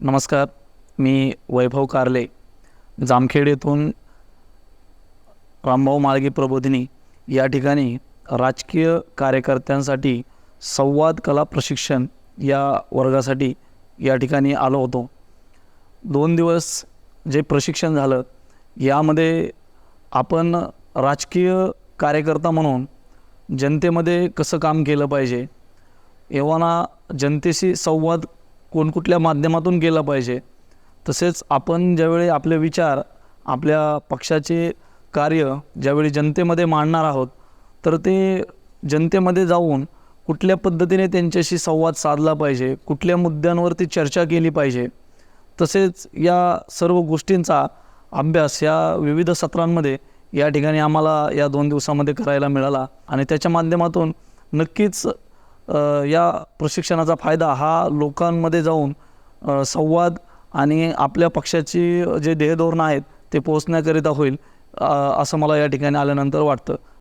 नमस्कार मी वैभव कारले जामखेड येथून रामभाऊ माळगी प्रबोधिनी. या ठिकाणी राजकीय कार्यकर्त्यांसाठी संवाद कला प्रशिक्षण या वर्गासाठी या ठिकाणी आलो होतो. दोन दिवस जे प्रशिक्षण झालं यामध्ये आपण राजकीय कार्यकर्ता म्हणून जनतेमध्ये कसं काम केलं पाहिजे? एव्हाना जनतेशी संवाद कोणकुठल्या माध्यमातून केला पाहिजे. तसेच आपण ज्यावेळी आपले विचार आपल्या पक्षाचे कार्य ज्यावेळी जनतेमध्ये मांडणार आहोत तर ते जनतेमध्ये जाऊन कुठल्या पद्धतीने त्यांच्याशी संवाद साधला पाहिजे कुठल्या मुद्द्यांवरती चर्चा केली पाहिजे. तसेच या सर्व गोष्टींचा अभ्यास या विविध सत्रांमध्ये या ठिकाणी आम्हाला या दोन दिवसामध्ये करायला मिळाला आणि त्याच्या माध्यमातून नक्कीच या प्रशिक्षणाचा फायदा हा लोकांमध्ये जाऊन संवाद आणि आपल्या पक्षाची जे ध्येयधोरणं आहेत ते पोहोचण्याकरिता होईल असं मला या ठिकाणी आल्यानंतर वाटतं.